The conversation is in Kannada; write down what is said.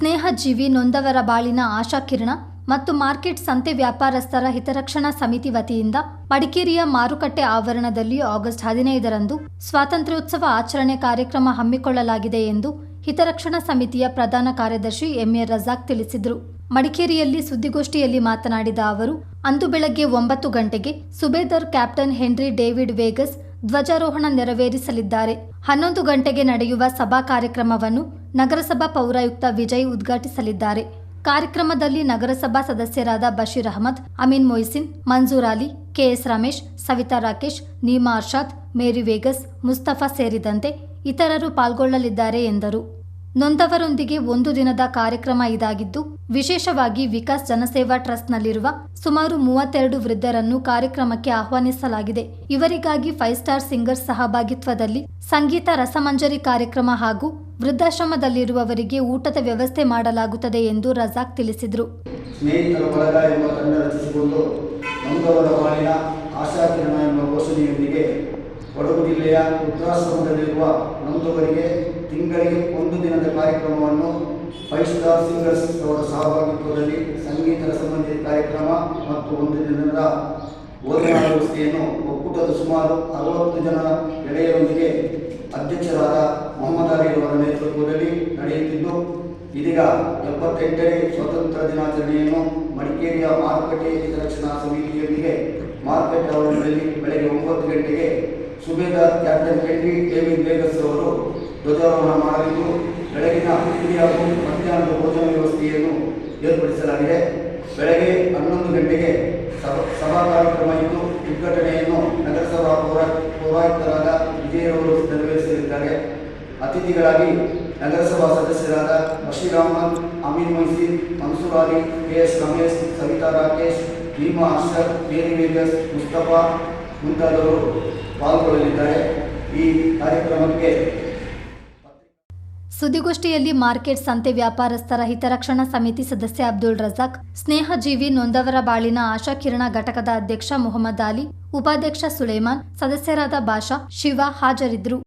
ಸ್ನೇಹಜೀವಿ ನೊಂದವರ ಬಾಳಿನ ಆಶಾಕಿರಣ ಮತ್ತು ಮಾರ್ಕೆಟ್ ಸಂತೆ ವ್ಯಾಪಾರಸ್ಥರ ಹಿತರಕ್ಷಣಾ ಸಮಿತಿ ವತಿಯಿಂದ ಮಡಿಕೇರಿಯ ಮಾರುಕಟ್ಟೆ ಆವರಣದಲ್ಲಿ ಆಗಸ್ಟ್ ಹದಿನೈದರಂದು ಸ್ವಾತಂತ್ರ್ಯೋತ್ಸವ ಆಚರಣೆ ಕಾರ್ಯಕ್ರಮ ಹಮ್ಮಿಕೊಳ್ಳಲಾಗಿದೆ ಎಂದು ಹಿತರಕ್ಷಣಾ ಸಮಿತಿಯ ಪ್ರಧಾನ ಕಾರ್ಯದರ್ಶಿ ಎಂಎ ರಜಾಕ್ ತಿಳಿಸಿದರು. ಮಡಿಕೇರಿಯಲ್ಲಿ ಸುದ್ದಿಗೋಷ್ಠಿಯಲ್ಲಿ ಮಾತನಾಡಿದ ಅವರು, ಅಂದು ಬೆಳಗ್ಗೆ ಒಂಬತ್ತು ಗಂಟೆಗೆ subedar captain Henry David Vegas ಧ್ವಜಾರೋಹಣ ನೆರವೇರಿಸಲಿದ್ದಾರೆ. ಹನ್ನೊಂದು ಗಂಟೆಗೆ ನಡೆಯುವ ಸಭಾ ಕಾರ್ಯಕ್ರಮವನ್ನು ನಗರಸಭಾ ಪೌರಾಯುಕ್ತ ವಿಜಯ್ ಉದ್ಘಾಟಿಸಲಿದ್ದಾರೆ. ಕಾರ್ಯಕ್ರಮದಲ್ಲಿ ನಗರಸಭಾ ಸದಸ್ಯರಾದ Basheer Ahmed, Ameen Mohsin, Manzoor Ali, K S Ramesh, Savitha Rakesh, Neema Arshad, Mary Vegas, Mustafa ಸೇರಿದಂತೆ ಇತರರು ಪಾಲ್ಗೊಳ್ಳಲಿದ್ದಾರೆ ಎಂದರು. ನೊಂದವರೊಂದಿಗೆ ಒಂದು ದಿನದ ಕಾರ್ಯಕ್ರಮ ಇದಾಗಿದ್ದು, ವಿಶೇಷವಾಗಿ ವಿಕಾಸ್ ಜನಸೇವಾ ಟ್ರಸ್ಟ್ನಲ್ಲಿರುವ ಸುಮಾರು ಮೂವತ್ತೆರಡು ವೃದ್ಧರನ್ನು ಕಾರ್ಯಕ್ರಮಕ್ಕೆ ಆಹ್ವಾನಿಸಲಾಗಿದೆ. ಇವರಿಗಾಗಿ ಫೈವ್ ಸ್ಟಾರ್ ಸಿಂಗರ್ಸ್ ಸಹಭಾಗಿತ್ವದಲ್ಲಿ ಸಂಗೀತ ರಸಮಂಜರಿ ಕಾರ್ಯಕ್ರಮ ಹಾಗೂ ವೃದ್ಧಾಶ್ರಮದಲ್ಲಿರುವವರಿಗೆ ಊಟದ ವ್ಯವಸ್ಥೆ ಮಾಡಲಾಗುತ್ತದೆ ಎಂದು ರಜಾಕ್ ತಿಳಿಸಿದರು. ಎಂಬ ಕೊಡಗು ಜಿಲ್ಲೆಯ ವೃದ್ಧಾಶ್ರಮದಲ್ಲಿರುವ ನೊಂದವರಿಗೆ ತಿಂಗಳಿಗೆ ಒಂದು ದಿನದ ಕಾರ್ಯಕ್ರಮವನ್ನು ಫೈವ್ ಸ್ಟಾರ್ ಸಿಂಗರ್ಸ್ ಅವರ ಸಹಭಾಗಿತ್ವದಲ್ಲಿ ಸಂಗೀತ ಸಂಬಂಧಿತ ಕಾರ್ಯಕ್ರಮ ಮತ್ತು ಒಂದು ದಿನದ ಬೋಧನಾ ವ್ಯವಸ್ಥೆಯನ್ನು ಒಕ್ಕೂಟದ ಸುಮಾರು ಅರವತ್ತು ಜನ ಗೆಳೆಯರೊಂದಿಗೆ ಅಧ್ಯಕ್ಷರಾದ ಮೊಹಮ್ಮದ್ ಅಲಿ ಅವರ ನೇತೃತ್ವದಲ್ಲಿ ನಡೆಯುತ್ತಿದ್ದು, ಇದೀಗ ಎಪ್ಪತ್ತೆಂಟನೇ ಸ್ವಾತಂತ್ರ್ಯ ದಿನಾಚರಣೆಯನ್ನು ಮಡಿಕೇರಿಯ ಮಾರುಕಟ್ಟೆ ಹಿತರಕ್ಷಣಾ ಸಮಿತಿಯೊಂದಿಗೆ ಮಾರುಕಟ್ಟೆ ಅವರಲ್ಲಿ ಬೆಳಗ್ಗೆ ಒಂಬತ್ತು ಗಂಟೆಗೆ ಸುಬೇದಾರ್ ಕ್ಯಾಪ್ಟನ್ ಕೆಟ್ಟಿ ಡೇವಿಡ್ ವೇಗಸ್ ಅವರು ಧ್ವಜಾರೋಹಣ ಮಾಡಲಿದ್ದು ಬೆಳಗಿನ ತಿಂಡಿ ಹಾಗೂ ಮಧ್ಯಾಹ್ನದ ಭೋಜನ ವ್ಯವಸ್ಥೆಯನ್ನು ಏರ್ಪಡಿಸಲಾಗಿದೆ. ಬೆಳಗ್ಗೆ ಹನ್ನೊಂದು ಗಂಟೆಗೆ ಸಭಾ ಕಾರ್ಯಕ್ರಮ ಇದ್ದು, ಉದ್ಘಾಟನೆಯನ್ನು ನಗರಸಭಾ ಪೌರ, ಪೌರಾಯುಕ್ತರಾದ ವಿಜಯರವರು ನೆರವೇರಿಸಲಿದ್ದಾರೆ. ಅತಿಥಿಗಳಾಗಿ ನಗರಸಭಾ ಸದಸ್ಯರಾದ Basheer Ahmed Ameen ಮೈಸೀರ್ Mansoor Ali, K S Ramesh, Savitha Rakesh, Bheema Ashraf, Mary Vegas, Mustafa ಮುಂತಾದವರು ಪಾಲ್ಗೊಳ್ಳಲಿದ್ದಾರೆ. ಈ ಕಾರ್ಯಕ್ರಮಕ್ಕೆ ಸುದ್ದಿಗೋಷ್ಠಿಯಲ್ಲಿ ಮಾರ್ಕೆಟ್ ಸಂತೆ ವ್ಯಾಪಾರಸ್ಥರ ಹಿತರಕ್ಷಣಾ ಸಮಿತಿ ಸದಸ್ಯ ಅಬ್ದುಲ್ ರಜಾಕ್, ಸ್ನೇಹಜೀವಿ ನೊಂದವರ ಬಾಳಿನ ಆಶಾಕಿರಣ ಘಟಕದ ಅಧ್ಯಕ್ಷ ಮೊಹಮ್ಮದ್ ಅಲಿ, ಉಪಾಧ್ಯಕ್ಷ ಸುಲೇಮಾನ್, ಸದಸ್ಯರಾದ ಬಾಷಾ, ಶಿವ ಹಾಜರಿದ್ದರು.